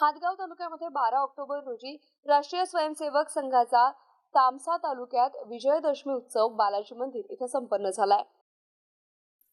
हातगाव तालुक्यामध्ये बारा ऑक्टोबर रोजी राष्ट्रीय स्वयंसेवक संघाचा तामसा तालुक्यात विजयदशमी उत्सव बालाजी मंदिर इथं संपन्न झालाय.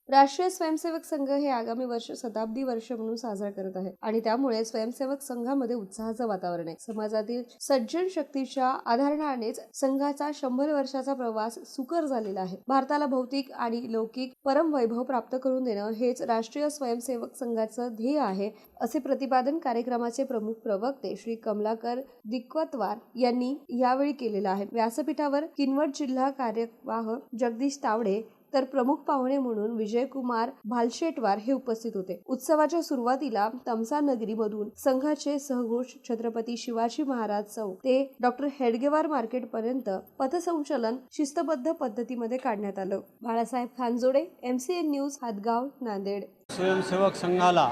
राष्ट्रीय स्वयंसेवक संघ हे आगामी वर्ष शताब्दी वर्ष म्हणून साजरा करत आहे आणि त्यामुळे स्वयंसेवक संघामध्ये उत्साहाचं वातावरण आहे. समाजातील सज्जन शक्तीच्या आधारणानेच संघाचा शंभर वर्षाचा प्रवास सुकर झालेला आहे. भारताला भौतिक आणि लौकिक परमवैभव प्राप्त करून देणं हेच राष्ट्रीय स्वयंसेवक संघाचं ध्येय आहे असे प्रतिपादन कार्यक्रमाचे प्रमुख प्रवक्ते श्री कमलाकर दिक्वतवार यांनी यावेळी केलेलं आहे. व्यासपीठावर किनवट जिल्हा कार्यवाह जगदीश तावडे तर प्रमुख पाहुणे म्हणून विजयकुमार भालशेटवार हे उपस्थित होते. उत्सवाच्या सुरुवातीला तमसा नगरीमधून संघाचे सहघोष छत्रपती शिवाजी महाराज चौक ते डॉक्टर हेडगेवार मार्केट पर्यंत पथसंचलन शिस्तबद्ध पद्धतीमध्ये काढण्यात आलं. Balasaheb Khanjode MCN news Hatgaon Nanded. स्वयंसेवक संघाला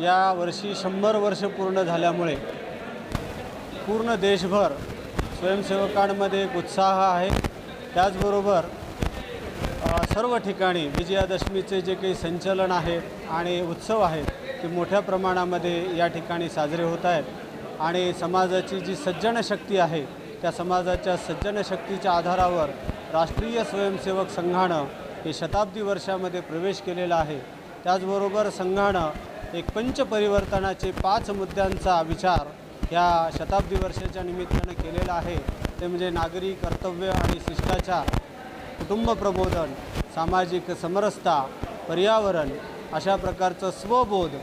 या वर्षी शंभर वर्ष पूर्ण झाल्यामुळे पूर्ण देशभर स्वयंसेवकांमध्ये एक उत्साह आहे. त्याचबरोबर सर्व ठिकाणी विजयादशमीचे जे काही संचलन आहे आणि उत्सव आहेत ते मोठ्या प्रमाणामध्ये या ठिकाणी साजरे होत आहेत. आणि समाजाची जी सज्जन शक्ती आहे त्या समाजाच्या सज्जन शक्तीच्या आधारावर राष्ट्रीय स्वयंसेवक संघानं हे शताब्दी वर्षामध्ये प्रवेश केलेला आहे. त्याचबरोबर संघानं एक पंचपरिवर्तनाचे पाच मुद्द्यांचा विचार ह्या शताब्दी वर्षाच्या निमित्तानं केलेला आहे. ते म्हणजे नागरी कर्तव्य आणि शिष्टाचार कुटुंब प्रबोधन सामाजिक समरसता पर्यावरण अशा प्रकारचं स्वबोध